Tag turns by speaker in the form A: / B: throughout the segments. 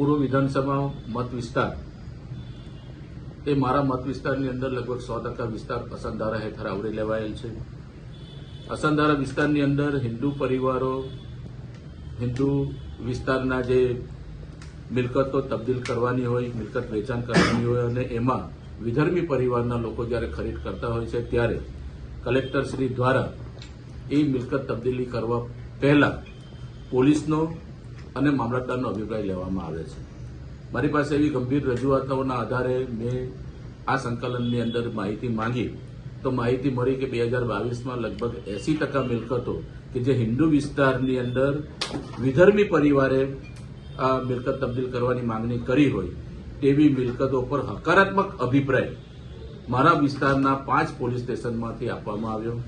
A: પૂર્વ વિધાનસભા મત વિસ્તાર. એ મારા મત વિસ્તારની અંદર લગભગ સો ટકા વિસ્તાર અસંધારા હેઠળ આવરી લેવાયેલ છે. અસંધારા વિસ્તારની અંદર હિન્દુ પરિવારો, હિન્દુ વિસ્તારના જે મિલકતો તબદીલ કરવાની હોય, મિલકત વેચાણ કરવાની હોય અને એમાં વિધર્મી પરિવારના લોકો જ્યારે ખરીદ કરતા હોય છે ત્યારે કલેક્ટર શ્રી દ્વારા એ મિલકત તબદીલી કરવા પહેલા પોલીસનો અને મામલતદારનો અભિપ્રાય લેવામાં આવે છે. મારી પાસે એવી ગંભીર રજૂઆતોના આધારે મેં આ સંકલનની અંદર માહિતી માંગી તો માહિતી મળી કે બે હજાર બાવીસમાં લગભગ એસી ટકા મિલકતો કે જે હિન્દુ વિસ્તારની અંદર વિધર્મી પરિવારે આ મિલકત તબદીલ કરવાની માંગણી કરી હોય તેવી મિલકતો પર હકારાત્મક અભિપ્રાય મારા વિસ્તારના પાંચ પોલીસ સ્ટેશનમાંથી આપવામાં આવ્યો.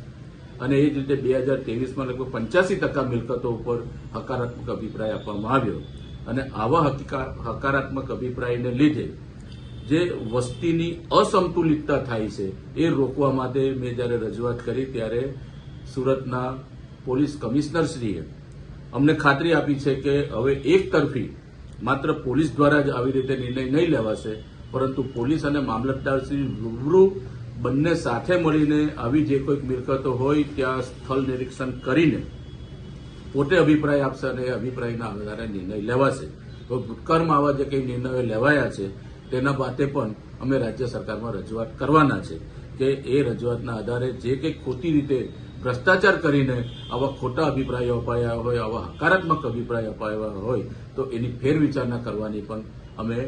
A: અને એ જ રીતે બે હજાર ત્રેવીસમાં લગભગ પંચ્યાસી ટકા મિલકતો ઉપર હકારાત્મક અભિપ્રાય આપવામાં આવ્યો. અને આવા હકારાત્મક અભિપ્રાયને લીધે જે વસ્તીની અસંતુલિતતા થાય છે, એ રોકવા માટે મેં જ્યારે રજૂઆત કરી ત્યારે સુરતના પોલીસ કમિશનરશ્રીએ અમને ખાતરી આપી છે કે હવે એક તરફી માત્ર પોલીસ દ્વારા જ આવી રીતે નિર્ણય નહીં લેવાશે, પરંતુ પોલીસ અને મામલતદારશ્રી રૂબરૂ બંને સાથે મળીને આવી જે કોઈક મિલકતો હોય ત્યાં સ્થળ નિરીક્ષણ કરીને પોતે અભિપ્રાય આપશે અને અભિપ્રાયના આધારે નિર્ણય લેવાશે. તો ભૂતકાળમાં આવા જે કંઈ નિર્ણયો લેવાયા છે, તેના માટે પણ અમે રાજ્ય સરકારમાં રજૂઆત કરવાના છે કે એ રજૂઆતના આધારે જે કંઈક ખોટી રીતે ભ્રષ્ટાચાર કરીને આવા ખોટા અભિપ્રાયો અપાયા હોય, આવા હકારાત્મક અભિપ્રાય અપાયા હોય, તો એની ફેરવિચારણા કરવાની પણ અમે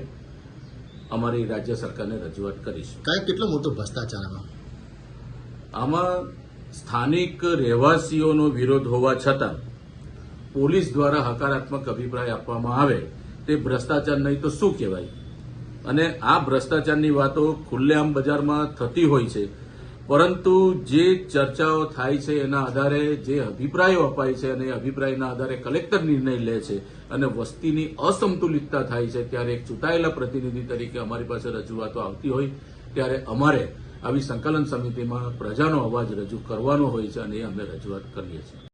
A: અમારી રાજ્ય સરકારને રજૂઆત કરીશું.
B: કાંઈ કેટલો મોટો ભ્રષ્ટાચાર આમાં?
A: આમાં સ્થાનિક રહેવાસીઓનો વિરોધ હોવા છતાં પોલીસ દ્વારા હકારાત્મક અભિપ્રાય આપવામાં આવે તે ભ્રષ્ટાચાર નહીં તો શું કહેવાય? અને આ ભ્રષ્ટાચારની વાતો ખુલ્લેઆમ બજારમાં થતી હોય છે પરંતુ જે ચર્ચાઓ થાય છે એના આધારે, જે અભિપ્રાયો અપાય છે અને અભિપ્રાયના આધારે કલેક્ટર નિર્ણય લે છે અને વસ્તીની અસંતુલિતતા થાય છે, ત્યારે એક ચૂંટાયેલા પ્રતિનિધિ તરીકે અમારી પાસે રજૂઆતો આવતી હોય, ત્યારે અમારે આવી સંકલન સમિતિમાં પ્રજાનો અવાજ રજૂ કરવાનો હોય છે અને એ અમે રજૂઆત કરીએ છીએ.